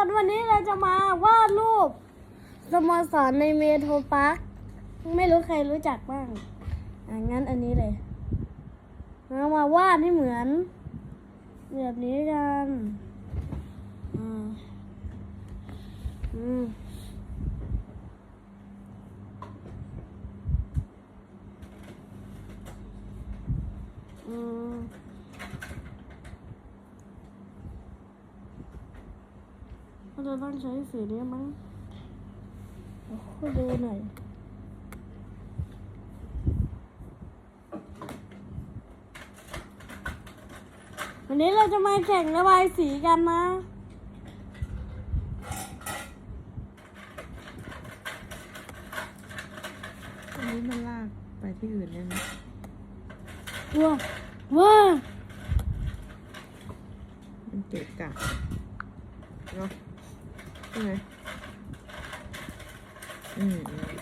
คนวันนี้เราจะมาวาดรูปสโมสรในเมโทรพาร์คไม่รู้ใครรู้จักบ้างอะงั้นอันนี้เลยเรามาวาดให้เหมือน แบบนี้กันอ่าอืมอืม เราจะต้องใช้สีนี้มั้งโอ้โหดูหน่อยวันนี้เราจะมาแข่งระบายสีกันนะอันนี้มันลากไปที่อื่นได้ไหมว้าว้ามันเกะกะเนาะใช่ไหมอืมอืม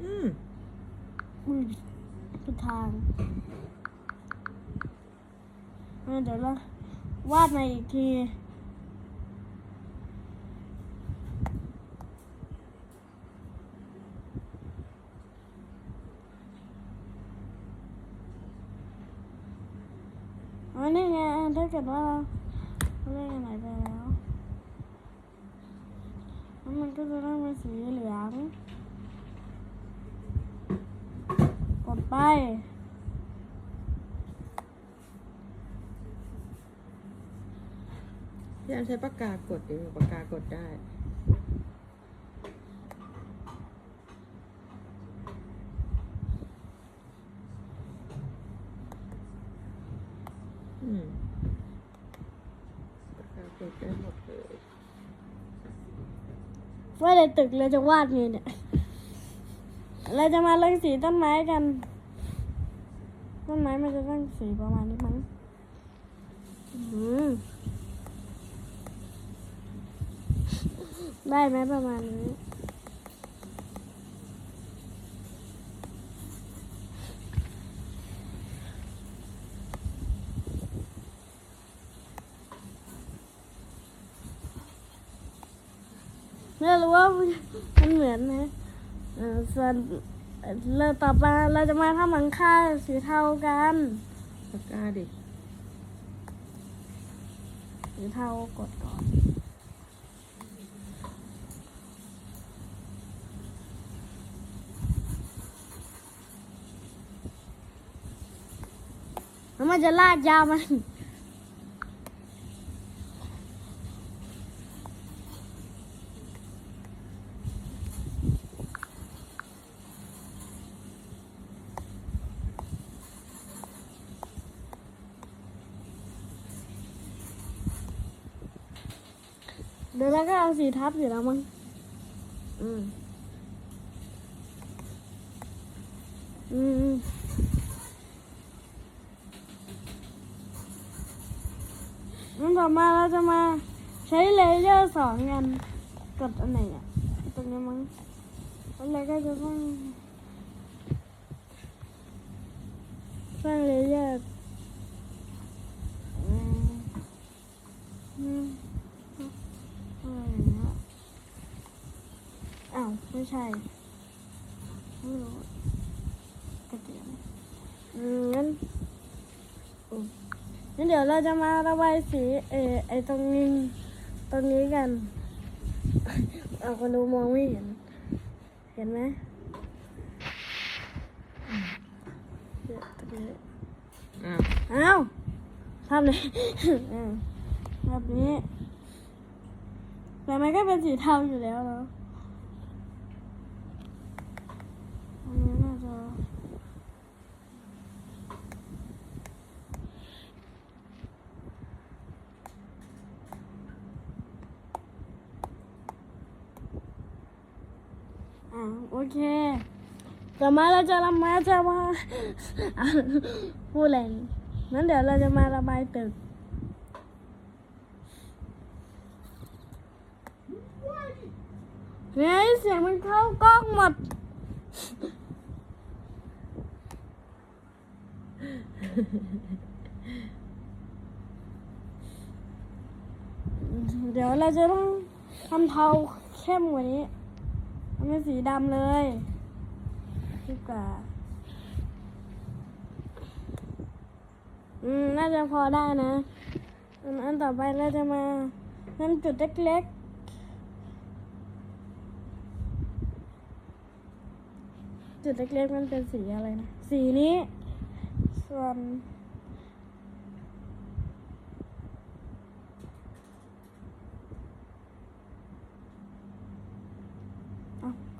อืมอุ้ยผิดทางเดี๋ยวเราวาดมาอีกที อ๋อนี่ไงถ้าเกิดว่าเราเล่นอันไหนไปแล้วแล้วมันก็จะต้องเป็นสีเหลือง ก ดไปพี่อันใช้ปากกากดดิปากกากดได้ อืมปากกากดได้หมดเลย ว่าในตึกเราจะวาดไงเนี่ย เราจะมาเล่งสีต้นไม้กัน ต้นไม้มันจะต้องสีประมาณนี้มั้งได้ไหมประมาณนี้ไม่รู้ว่ามันเหมือนไหม ส่วนเอ่อเราต่อไปเราจะมาทำหลังคาสีเทากันปากกาดิสีเทากดก่อนแล้วมันจะลากยาวมัน เดี๋ยวเราก็เอา สีทับอยู่แล้วมั้งอืมอืม อืมงั้นต่อมาเราจะมาใช้เลเยอร์สองกันกดอันไหนอะตรงนี้มั้งแล้วเราก็จะต้องสร้างเลเยอร์อืมอืม อะไรอย่างเงี้ยอ้าว ไม่ ใช่ไม่รู้กระเทียมอืมงั้นอืมงั้นเดี๋ยวเราจะมาระบายสีเออไอตรงนี้ตรงนี้กันเอาคนดูมองไม่เห็น เห็นไหมอืมอ้าวภาพเลยอืมภาพนี้แต่มันก็เป็นสีเทาอยู่แล้วเนาะอันนี้น่าจะอ่าโอ เคต่อมาเราจะระมาจะมาพูดอะไรนี่งั้นเดี๋ยวเราจะมาระบายตึกเฮ้ยเสียงมันเข้ากล้องหมดเดี๋ยวเราจะต้องทำเทาเข้มกว่านี้ ทำเป็นสีดำเลยดีกว่า อืม น่าจะพอได้นะอันอันต่อไปเราจะมาทำจุดเล็กๆ จุดเล็กๆมันเป็นสีอะไรนะ สีนี้ ส่วน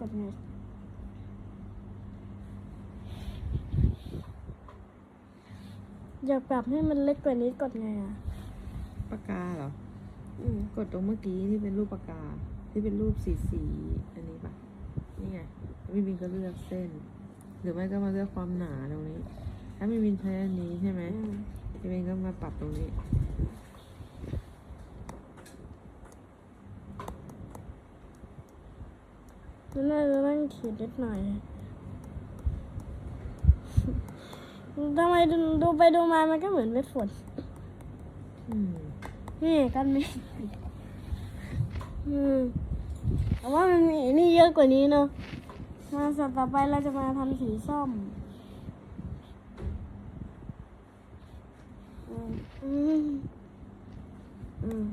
เอ้ากดไงอยากปรับให้มันเล็กกว่านี้กดไงอะ ปากกาเหรอ อืมกดตรงเมื่อกี้ที่เป็นรูปปากกา ที่เป็นรูปสีสีอันนี้ปะนี่ไงพี่บินก็เลือกเส้น หรือไม่ก็มาเลือกความหนาตรงนี้ ถ้าพี่บินใช้อันนี้ใช่ไหมอืมพี่บินก็มาปรับตรงนี้ แล้ว น่าจะนั่งขีดนิดหน่อยทำไมดูดูไปดูมา มันก็เหมือนเม็ดฝนอืมนี่กันเมฆอืมแต่ว่ามันมีนี่เยอะกว่านี้เนาะ มาสัปต่อไปเราจะมาทำสีส้มอืม อืม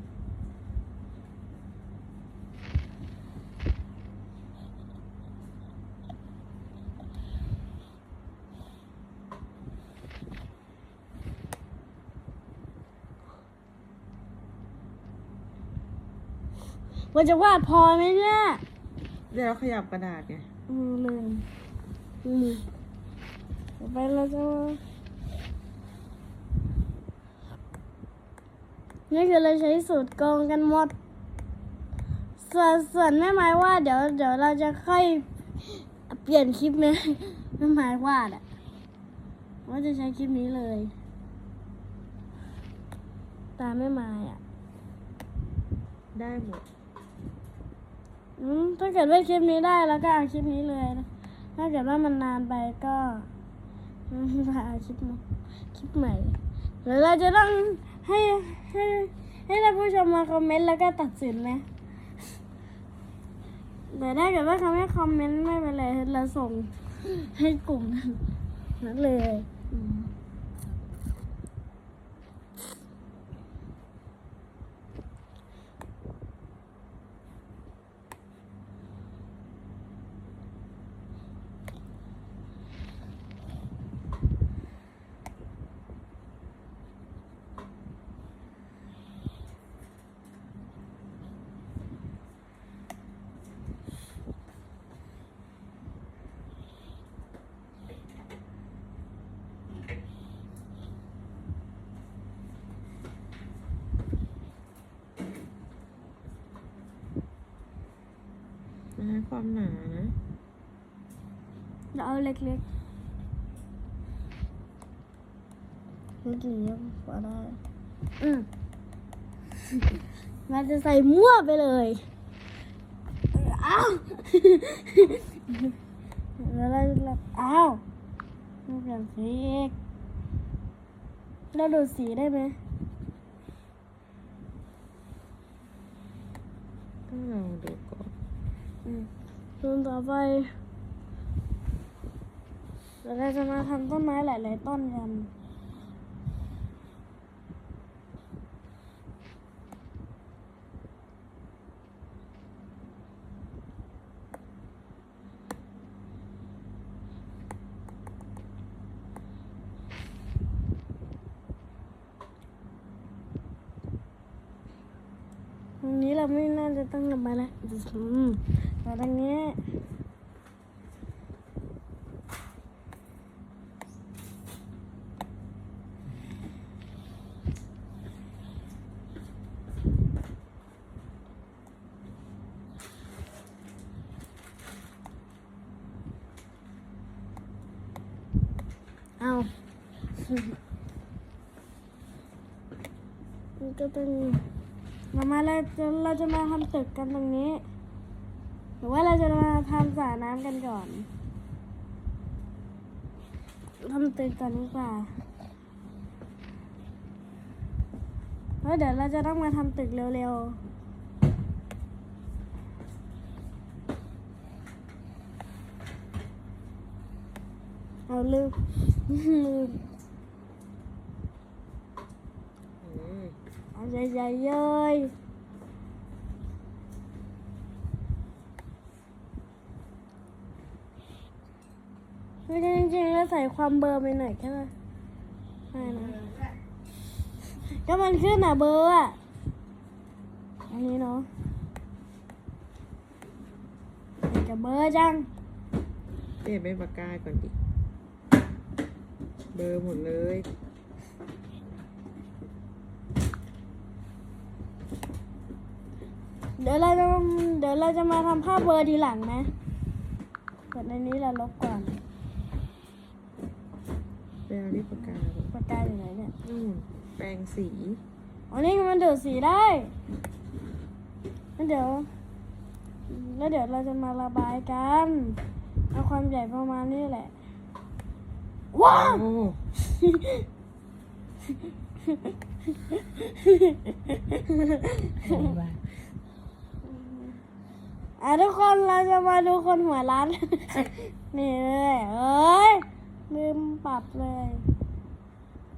ว่าจะวาดพอไหมเนี่ยเดี๋ยวเราขยับกระดาษไงอืมลืมอืมต่อไปเราจะนี่คือเราใช้สูตรโกงกันหมด ส่วนส่วนแม่ไม้ว่าดเดี๋ยวเดี๋ยวเราจะค่อยเปลี่ยนคลิปแม่แม่ไม้วาดอะว่าจะใช้คลิปนี้เลย ตามแม่ไม้อะได้หมด อืมถ้าเกิดว่าคลิปนี้ได้แล้วก็เอาคลิปนี้เลยนะถ้าเกิดว่ามันนานไปก็เอาคลิปคลิปใหม่หรือเราจะต้องให้ให้ให้ท่านผู้ชมมาคอมเมนต์แล้วก็ตัดสินไหมแต่ถ้าเกิดว่าเขาไม่คอมเมนต์ไม่เป็นไรเราส่งให้กลุ่มนั้นเลยอืม นะความหนานะ เราเอาเล็กๆเล็กๆพอได้อืมเราจะใส่มั่วไปเลยอ้าวแล้วเราจะอ้าวไม่เปลี่ยนสีอีกเราดูดสีได้ไหมต้องลองดูก่อนอืมส่วนต่อไปเดี๋ยวเราจะมาทำต้นไม้หลาย ๆ ต้นกันตรงนี้เราไม่น่าจะต้องลงมาแล้วอืมมาตรงนี้ เอามันก็ต้อง มามาเรา จะเราจะมาทำตึกกันตรงนี้ หรือว่าเราจะมาทำสระน้ำกันก่อนทำตึกก่อนดีกว่าเพราะเดี๋ยวเราจะต้องมาทำตึกเร็วๆเอาลืมลืมเอาใหญ่ๆเลย ไม่ใช่จริงๆแล้วใส่ความเบลอร์ไปหน่อยแค่ไหมไม่นะก็มันขึ้นอะเบอร์อะ อันนี้เนาะอยากจะเบอร์จังเปลี่ยนเป็นปากกาก่อนดิ เบอร์หมดเลยเดี๋ยวเราจะเดี๋ยวเราจะมาทำภาพเบอร์ทีหลังนะกดในนี้เราลบก่อน ไปเอาที่ปากกาก่อนปากกาอยู่ไหนเนี่ยนู่นแปรงสีอันนี้มันดูดสีได้แล้วเดี๋ยว แล้วเดี๋ยวเราจะมาระบายกันเอาความใหญ่ประมาณนี้แหละ ว้าว โอ้อะทุกคนเราจะมาดูคนหัวร้าน นี่เลยเอ้ย ลืมปรับเลย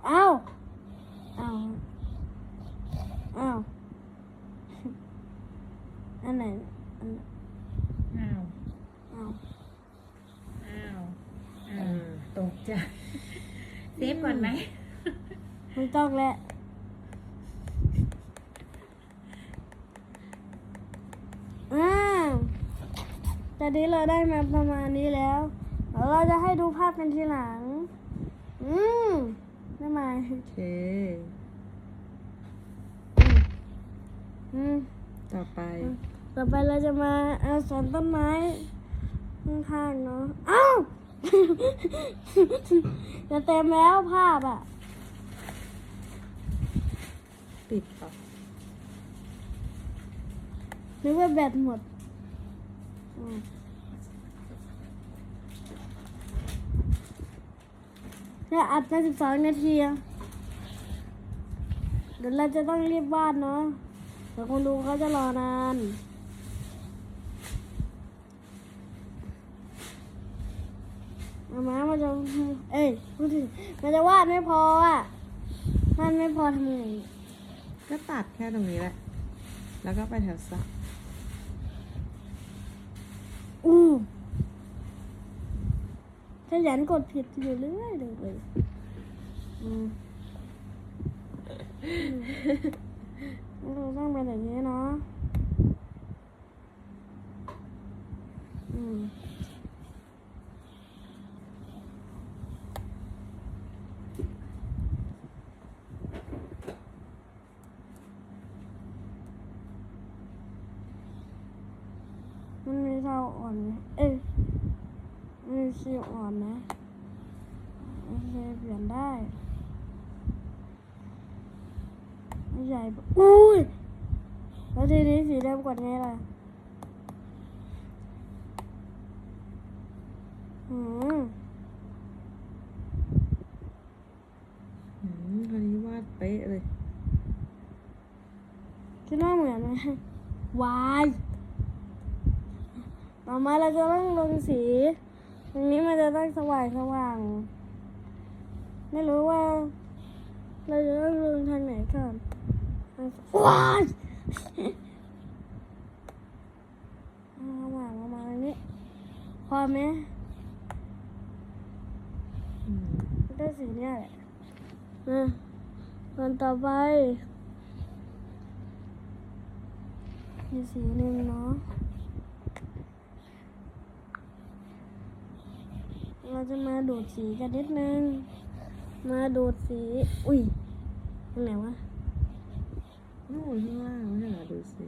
อ้าวอ้าวอ้าวอันไหนอันไหนอ้าวอ้าวอ้าวอ่อ้าวาตกใจเซฟก่อนไหมไม่ต้องแล้วอ้าวตอนนี้เราได้มาประมาณนี้แล้ว เดี๋ยวเราจะให้ดูภาพกันทีหลัง อืมได้ไหมโอเค อืม ต่อไป ต่อไปเราจะมาเอาสวนต้นไม้ข้างๆเนาะ อ้าวจะเต็มแล้วภาพอะ ปิดต่อนึกว่าแบตหมด อืม เนี่อัดมาสิบสองนาทีอะเดี๋ยวเราจะต้องรีบวาดเนาะเดี๋ยวคนดูเขาจะรอนานมามามันจะเอ้ยพูดถึงมันจะวาดไม่พออะมันไม่พอทำไงก็ตัดแค่ตรงนี้แหละ แล้วก็ไปแถวสัก ขยันกดผิดอยู่เรื่อยเลยอืมเราต้องเป็นอย่างนี้เนาะอืมมันมีเท่าอ่อนไหมเอ้ยมันมี สีอ่อนนะโอเคเปลี่ยนได้ไม่ใหญ่ปะอุ้ยแล้วทีนี้สีดำกดไงล่ะอืมอืมคราวนี้วาดเป๊ะเลยคิดว่าเหมือนไหมวายต่อมาเราจะต้องลงสี ตรงนี้มันจะต้องสว่างสว่าง ไม่รู้ว่า เราจะต้องลงทางไหนก่อนว้ายเอาสว่างประมาณนี้ พอไหมได้สีเนี้ยแหละอะส่วนต่อไปมีสีหนึ่งเนาะ เรา จะมาดูดสีกันนิดนึง มาดูดสี อุ้ยตรงไหนวะนู่นข้างล่างไม่ใช่เหรอดูสิ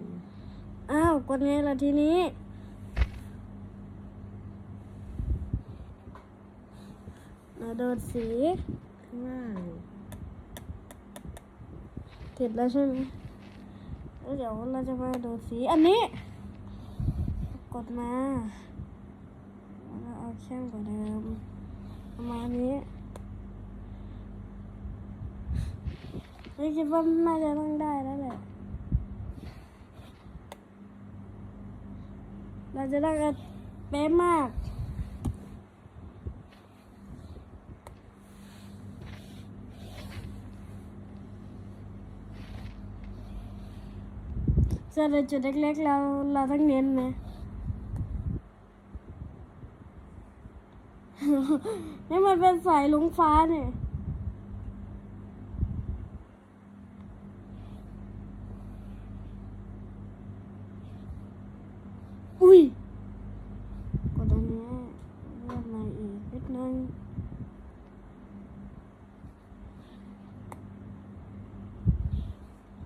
อ้าวกดไงล่ะทีนี้ มาดูดสีข้างล่างนี่ติดแล้วใช่ไหมแล้วเดี๋ยวเราจะมาดูดสีอันนี้ กดมาแล้ว เข้มกว่าเดิม ประมาณนี้เอไม่คิดว่าน่าจะต้องได้แล้วแหละ เราจะได้กันเป๊ะมากเจอในจุดเล็กๆเราเราต้องเน้นไห นี่มันเป็นสายลุงฟ้าเนี่ยอุ้ยกดอันเนี้ยเลื่อกมาอีกนิดนึง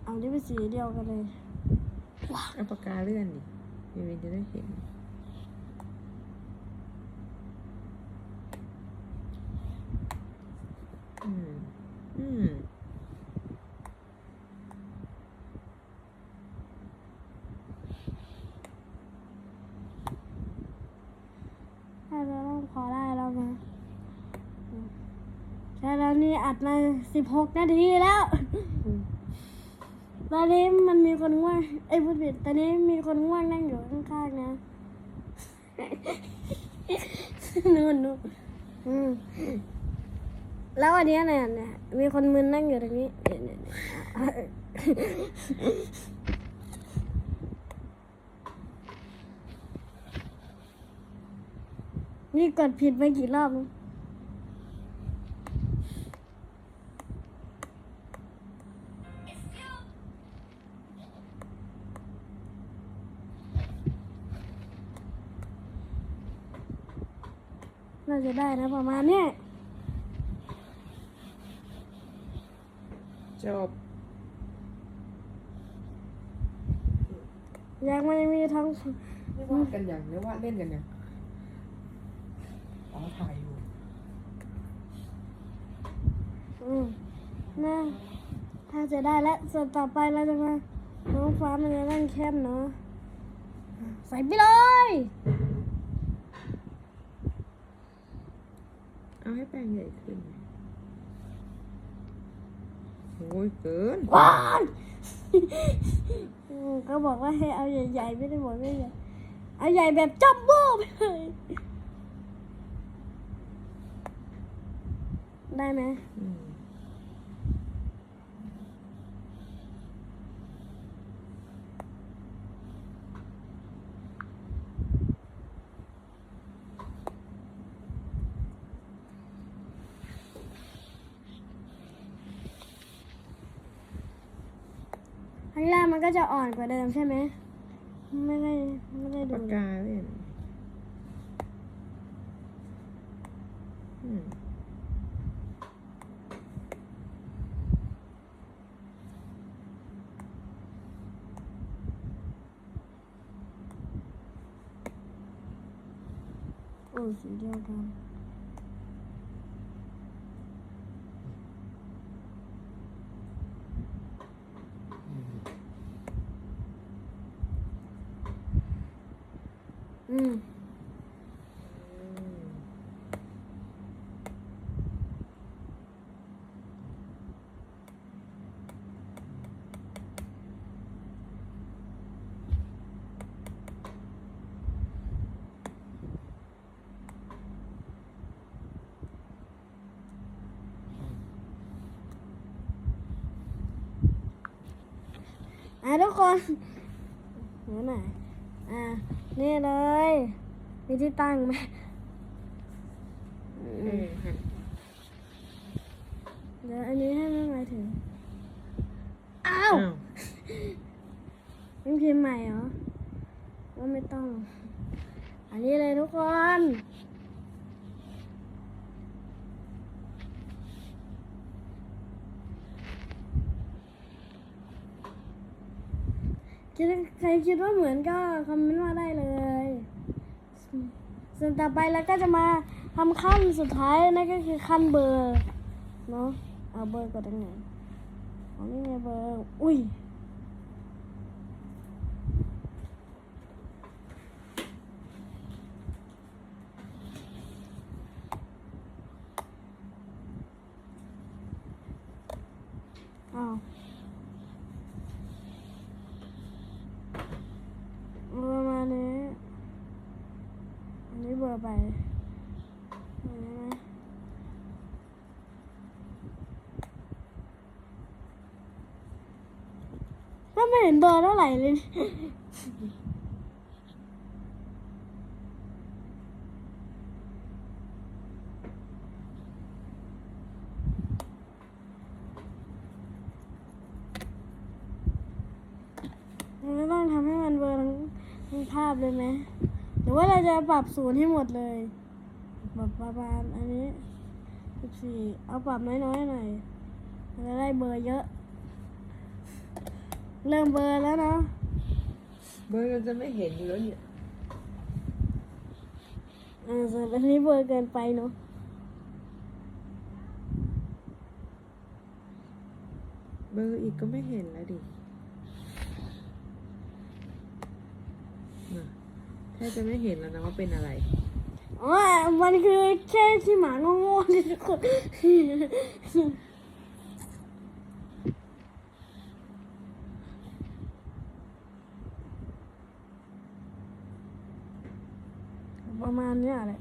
เอาที่เป็นสีเดียวกันเลย เอาปากกาเลื่อนดิมีวินจะได้เห็น อืม อืมถ้าเราต้องพอได้แล้วนะใช่แล้วนี่อัดมาสิบหกนาทีแล้ว ตอนนี้มันมีคนง่วงไอ้ยพูดผิดตอนนี้มีคนง่วงนั่งอยู่ข้างๆนะนู่นนู่นอืม แล้วอันเนี้ยเนี่ยเนี่ยมีคนมึนนั่งอยู่ตรงนี้เนี่ยเนี่ยเนี่ยนี่กดผิดไปกี่รอบน่าจะได้นะประมาณเนี้ย จบ ยังไม่มีทั้งไม่วาดกันอย่างไม่วาดเล่นกันอย่างอ๋อถ่ายอยู่อืมน่าถ้าจะได้แล้วส่วนต่อไปเราจะมาน้องฟ้ามันจะนั่งแคบเนาะใส่ไปเลยเอาให้แปลงใหญ่ขึ้น โอ้ยเกินว้ายอืมก็บอกว่าให้เอาใหญ่ๆไม่ได้บอกไม่ใหญ่เอาใหญ่แบบจัมโบ้ไปเลยได้ไหม อืมข้างล่างมันก็จะอ่อนกว่าเดิมใช่ไหมไม่ได้ไม่ได้ดู ปากกาเล่นอืม โอ้สีเดียวกันอืม อะทุกคนเดี๋ยวหน่อยอะนี่เลยมีที่ตั้งไหม เออหัน เดี๋ยวอันนี้ให้ไม่หมายถึง อ้า อ้าว ว ต้องพิมพ์ใหม่เหรอ ว่าไม่ต้อง อันนี้เลยทุกคน คิดใครคิดว่าเห มือนก็คอมเมนต์มาได้เลยส่วนต่อไปเราก็จะมาทำขั้นสุดท้ายนั่นก็คือขั้นเบอร์เนาะเอาเบอร์กดตรงไหนอ๋อนี่ไงเบอร์อุ้ย อ้าวประมาณนี้อันนี้เบอร์ไปเห็นไหมก็ไม่เเราไหร่เลยเราต้องทำให้มันเบลอทั้งทั้งภาพเลยไหมหรือว่าเราจะปรับศูนย์ให้หมดเลยแบบประมาณอันนี้สิบสี่เอาปรับน้อยๆหน่อยเราจะได้เบอร์เยอะ เริ่มเบอร์แล้วเนาะเบอร์เราจะไม่เห็นอยู่แล้วเนี่ยอ่าส่วนอันนี้เบอร์เกินไปเนาะเบอร์อีกก็ไม่เห็นแล้วดิน่ะแทบจะไม่เห็นแล้วนะว่าเป็นอะไร อ๋อมันคือแค่ที่หมาโง่ๆนี่ทุกคน ประมาณเนี้ยแหละ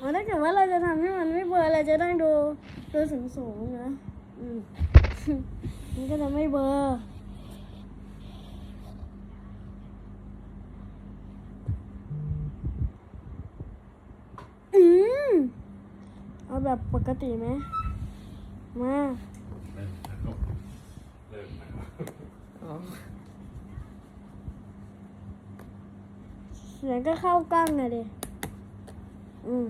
อ๋อถ้าเกิดว่าเราจะทำให้มันไม่เบอร์เราจะต้องดูดูสูงสูงๆนะอืมมันก็จะไม่เบอร์อืมเอาแบบปกติไหม มาเริ่มแล้วเริ่มแล้วอ๋อเสียงก็เข้ากล้องเลยดิอืม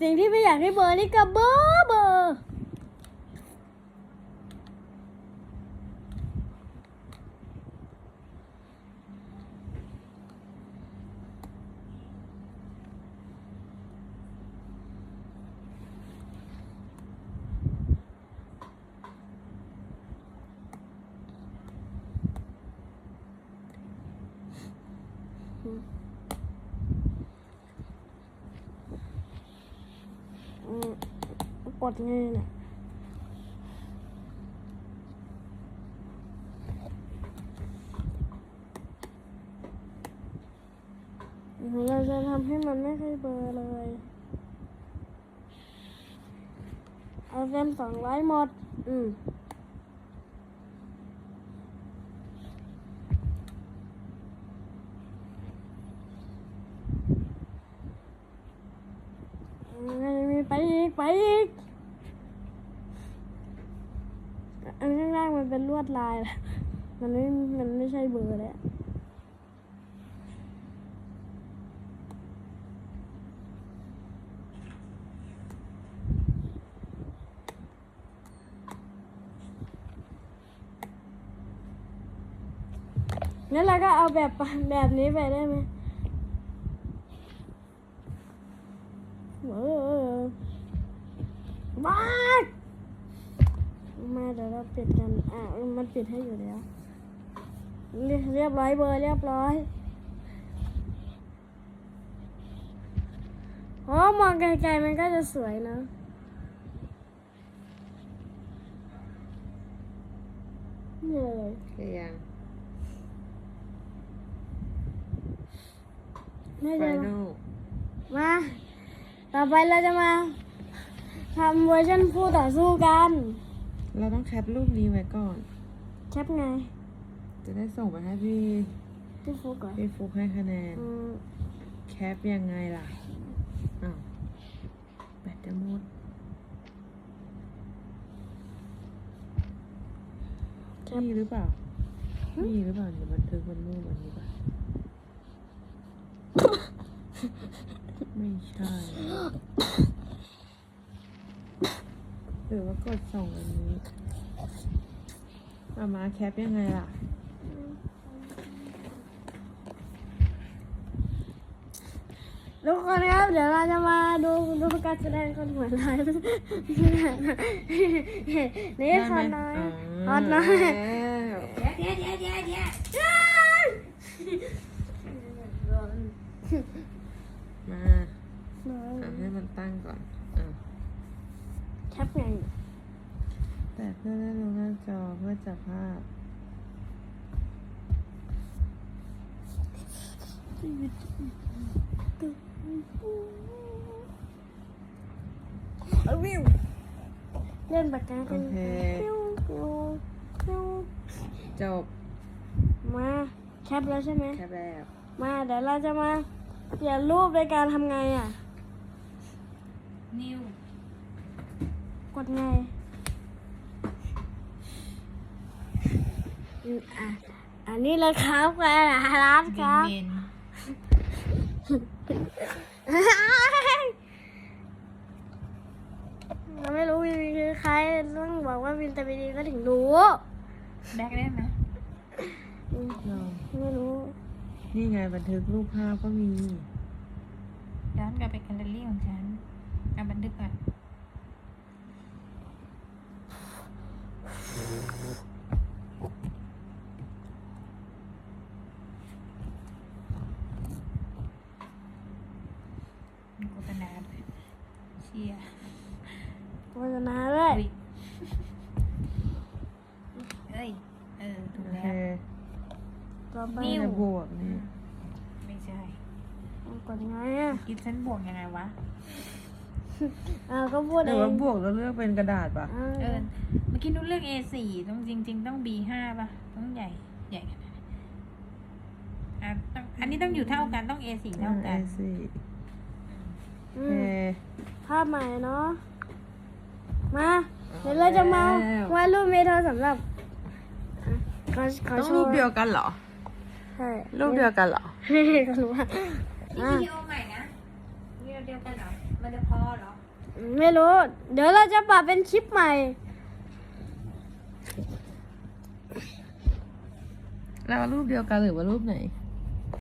สิ่งที่ไม่อยากให้เบลอร์นี่ก็เบลอร์เบลอร์อืมก ดไงเนี่ยเราจะทำให้มันไม่เคยเบอร์เลย เอาเต็มสองร้อยหมด อืมอันนี้มีไปอีก ไปอีก อันข้างล่างมันเป็นลวดลายแหละมันไม่ มันไม่ใช่เบอร์แล้วงั้นเราก็เอาแบบแบบนี้ไปได้ไหม วเราปิดกัน อะ มันปิดให้อยู่แล้ว เรียเรียบร้อยเบอร์เรียบร้อยเพราะว่ามองไกลๆมันก็จะสวยนะนี่เลยแค่ยังไม่ไฟได้นอลมา ต่อไปเราจะมาทำเวอร์ชันคู่ต่อสู้กัน เราต้องแคปรูปนี้ไว้ก่อน แคปไงจะได้ส่งไปให้พี่ที่ฟุกก่อนพี่ฟุกให้คะแนน อืมแคปยังไงล่ะ อ้าวแบตจะหมด แคป นี่หรือเปล่านี่หรือเปล่าเดี๋ยวบันทึกมันรูปอันนี้ป่ะ ไม่ใช่ หรือว่ากดส่งอันนี้มามาแคปยังไงล่ะ ทุกคนครับ เดี๋ยวเราจะมาดูดูการแสดงคนหัวร้ายนี่คอน้อยคอน้อยเดี๋ยวเดี๋ยวเดี๋ยวเดี๋ยวมาให้มันตั้งก่อน พเอาวิวเล่นปากกากันโอเคปิ้วปิ้วปิ้วจบ มาแคปแล้วใช่ไหมแค่แบบมาเดี๋ยวเราจะมาเปลี่ยนรูปในการทำไงอะ นิว กดไง อืมอะอันนี้เลยครับกันร้านคบินรับเมนเราไม่รู้วินคือใครต้องบอกว่าวินแต่วินก็ถึงรู้ แบกได้ไหมอืมเราไม่รู้ นี่ไงบันทึกรูปภาพก็มีย้อนกลับไปแกลเลอรี่ของฉันเอาบันทึกก่อนโฆษณาด้วยเชียร์ โฆษณาด้วย อุ๊ยเอ้ย เออ ถู โอก เค แล้ว ต่อไปนิ้นี่บวกนี่ไม่ใช่กดไงอะกิฟฉันบวกยังไงวะ อ่าก็พูดแต่เอว่างบวกแล้วเลือกเป็นกระดาษปะอ่าเออเมื่อกี้นุ้เลือก A4 ต้องจริง ๆ ต้อง B5 ป่ะ ต้องใหญ่ ใหญ่ขนาดนั้นอะต้องอันนี้ต้องอยู่เท่ากันต้อง A4 เท่ากันสิอืโอเคมภาพใหม่เนาะ มา เดี๋ยวเราจะมาวาดรูปเมทัลสำหรับอะขอขอต้องโชรูว์ปเดียวกันเหรอ ใช่รูปเดียวกันเหรอก็รู้ว่านี่อะวิดีโอใหม่นะวิดีโอเดียวกันเหรอ มันจะพอเหรอ ไม่รู้ เดี๋ยวเราจะปรับเป็นคลิปใหม่ แล้วรูปเดียวกันหรือว่ารูปไหน